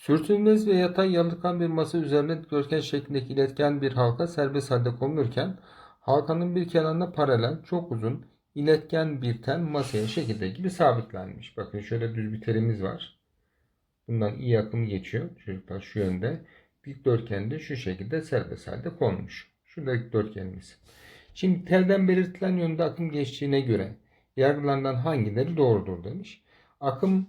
Sürtünmez ve yatay yalıtkan bir masa üzerine dikdörtgen şeklindeki iletken bir halka serbest halde konulurken halkanın bir kenarına paralel çok uzun iletken bir tel masaya şekilde gibi sabitlenmiş. Bakın şöyle düz bir telimiz var. Bundan iyi akım geçiyor. Çocuklar şu yönde. Dikdörtgen de şu şekilde serbest halde konmuş. Şurada dikdörtgenimiz. Şimdi telden belirtilen yönde akım geçtiğine göre yargılarından hangileri doğrudur demiş. Akım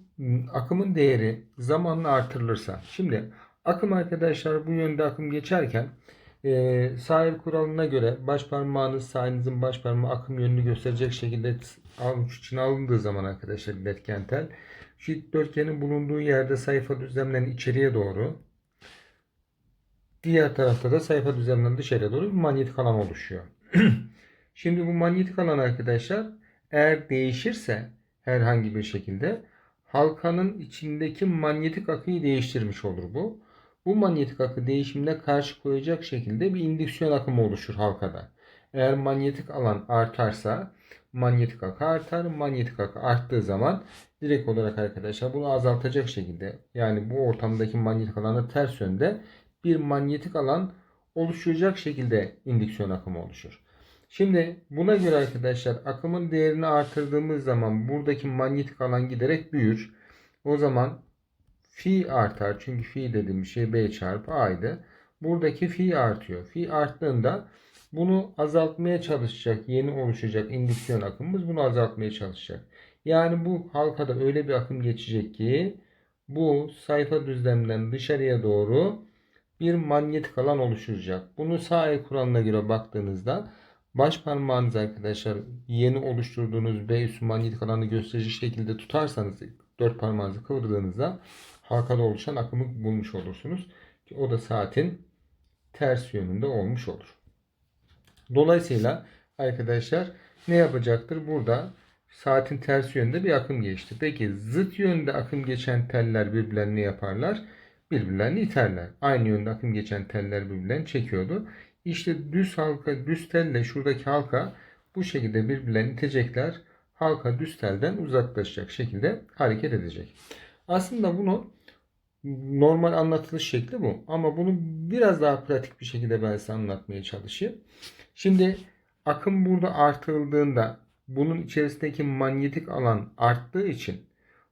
akımın değeri zamanla artırılırsa. Şimdi akım arkadaşlar bu yönde akım geçerken e, sahil kuralına göre baş parmağınız sahilinizin baş parmağı akım yönünü gösterecek şekilde avuç içine alındığı zaman arkadaşlar iletken tel şu dikdörtgenin bulunduğu yerde sayfa düzlemlerinin içeriye doğru diğer tarafta da sayfa düzlemlerinin dışarıya doğru bir manyetik alan oluşuyor. Şimdi bu manyetik alan arkadaşlar eğer değişirse herhangi bir şekilde halkanın içindeki manyetik akıyı değiştirmiş olur bu. Bu manyetik akı değişimine karşı koyacak şekilde bir indüksiyon akımı oluşur halkada. Eğer manyetik alan artarsa manyetik akı artar. Manyetik akı arttığı zaman direkt olarak arkadaşlar bunu azaltacak şekilde yani bu ortamdaki manyetik alanı ters yönde bir manyetik alan oluşturacak şekilde indüksiyon akımı oluşur. Şimdi buna göre arkadaşlar akımın değerini artırdığımız zaman buradaki manyetik alan giderek büyür. O zaman fi artar. Çünkü fi dediğim şey B çarpı A'ydı. Buradaki fi artıyor. Fi arttığında bunu azaltmaya çalışacak. Yeni oluşacak indüksiyon akımımız bunu azaltmaya çalışacak. Yani bu halkada öyle bir akım geçecek ki bu sayfa düzlemden dışarıya doğru bir manyetik alan oluşturacak. Bunu sağ el kuralına göre baktığınızda baş parmağınız arkadaşlar yeni oluşturduğunuz B üssü manyetik alanı gösterici şekilde tutarsanız dört parmağınızı kıvırdığınızda halkada oluşan akımı bulmuş olursunuz. Ki o da saatin ters yönünde olmuş olur. Dolayısıyla arkadaşlar ne yapacaktır? Burada saatin ters yönde bir akım geçti. Peki zıt yönde akım geçen teller birbirlerini yaparlar? Birbirlerini iterler. Aynı yönde akım geçen teller birbirlerini çekiyordu. İşte düz halka, düz telle şuradaki halka bu şekilde birbirlerini itecekler. Halka düz telden uzaklaşacak şekilde hareket edecek. Aslında bunu normal anlatılış şekli bu. Ama bunu biraz daha pratik bir şekilde ben size anlatmaya çalışayım. Şimdi akım burada artırıldığında bunun içerisindeki manyetik alan arttığı için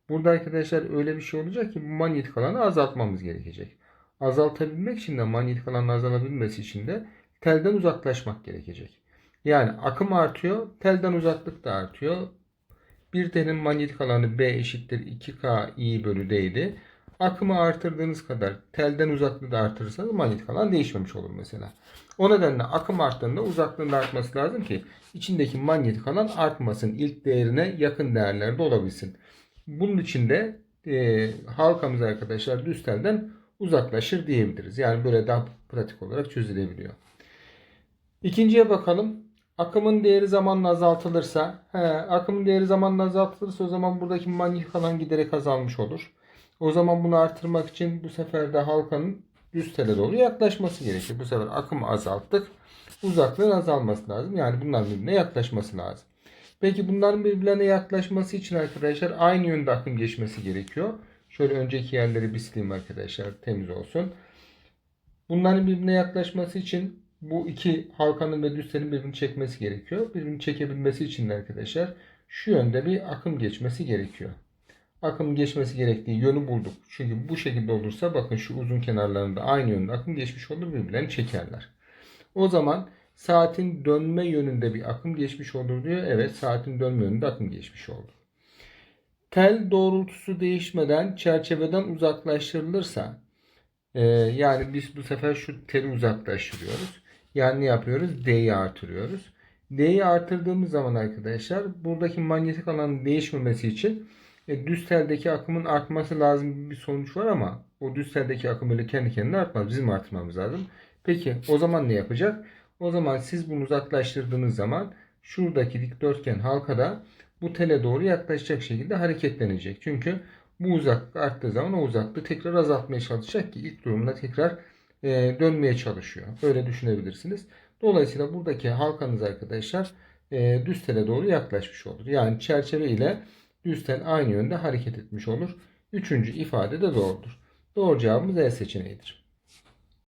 burada arkadaşlar öyle bir şey olacak ki bu manyetik alanı azaltmamız gerekecek. Azaltabilmek için de manyetik alanın azalabilmesi için de telden uzaklaşmak gerekecek. Yani akım artıyor, telden uzaklık da artıyor. Bir telin manyetik alanı B eşittir 2K I bölü D'ydi. Akımı artırdığınız kadar telden uzaklığı da artırırsanız manyetik alan değişmemiş olur mesela. O nedenle akım arttığında uzaklığın da artması lazım ki içindeki manyetik alan artmasın. ilk değerine yakın değerlerde olabilsin. Bunun için de e, halkamız arkadaşlar düz telden uzaklaşır diyebiliriz. Yani böyle daha pratik olarak çözülebiliyor. İkinciye bakalım. Akımın değeri zamanla azaltılırsa, he, akımın değeri zamanla azaltılırsa o zaman buradaki manyetik alan giderek azalmış olur. O zaman bunu artırmak için bu sefer de halkanın düz tele doğru yaklaşması gerekir. Bu sefer akımı azalttık. Uzaklığın azalması lazım. Yani bunların birbirine yaklaşması lazım. Peki bunların birbirlerine yaklaşması için arkadaşlar aynı yönde akım geçmesi gerekiyor. Şöyle önceki yerleri bir sileyim arkadaşlar temiz olsun. Bunların birbirine yaklaşması için bu iki halkanın ve düz telin birbirini çekmesi gerekiyor. Birbirini çekebilmesi için de arkadaşlar şu yönde bir akım geçmesi gerekiyor. Akım geçmesi gerektiği yönü bulduk. Çünkü bu şekilde olursa bakın şu uzun kenarlarında aynı yönde akım geçmiş olur birbirlerini çekerler. O zaman saatin dönme yönünde bir akım geçmiş olur diyor. Evet saatin dönme yönünde akım geçmiş oldu. Tel doğrultusu değişmeden çerçeveden uzaklaştırılırsa e, yani biz bu sefer şu teli uzaklaştırıyoruz. Yani ne yapıyoruz? D'yi artırıyoruz. D'yi artırdığımız zaman arkadaşlar buradaki manyetik alanın değişmemesi için e, düz teldeki akımın artması lazım bir sonuç var ama o düz teldeki akım öyle kendi kendine artmaz. Bizim artırmamız lazım. Peki o zaman ne yapacak? O zaman siz bunu uzaklaştırdığınız zaman şuradaki dikdörtgen halkada bu tele doğru yaklaşacak şekilde hareketlenecek. Çünkü bu uzaklık arttığı zaman o uzaklığı tekrar azaltmaya çalışacak ki ilk durumda tekrar e, dönmeye çalışıyor. Öyle düşünebilirsiniz. Dolayısıyla buradaki halkanız arkadaşlar e, düz tele doğru yaklaşmış olur. Yani çerçeve ile düz tel aynı yönde hareket etmiş olur. Üçüncü ifade de doğrudur. Doğru cevabımız E seçeneğidir.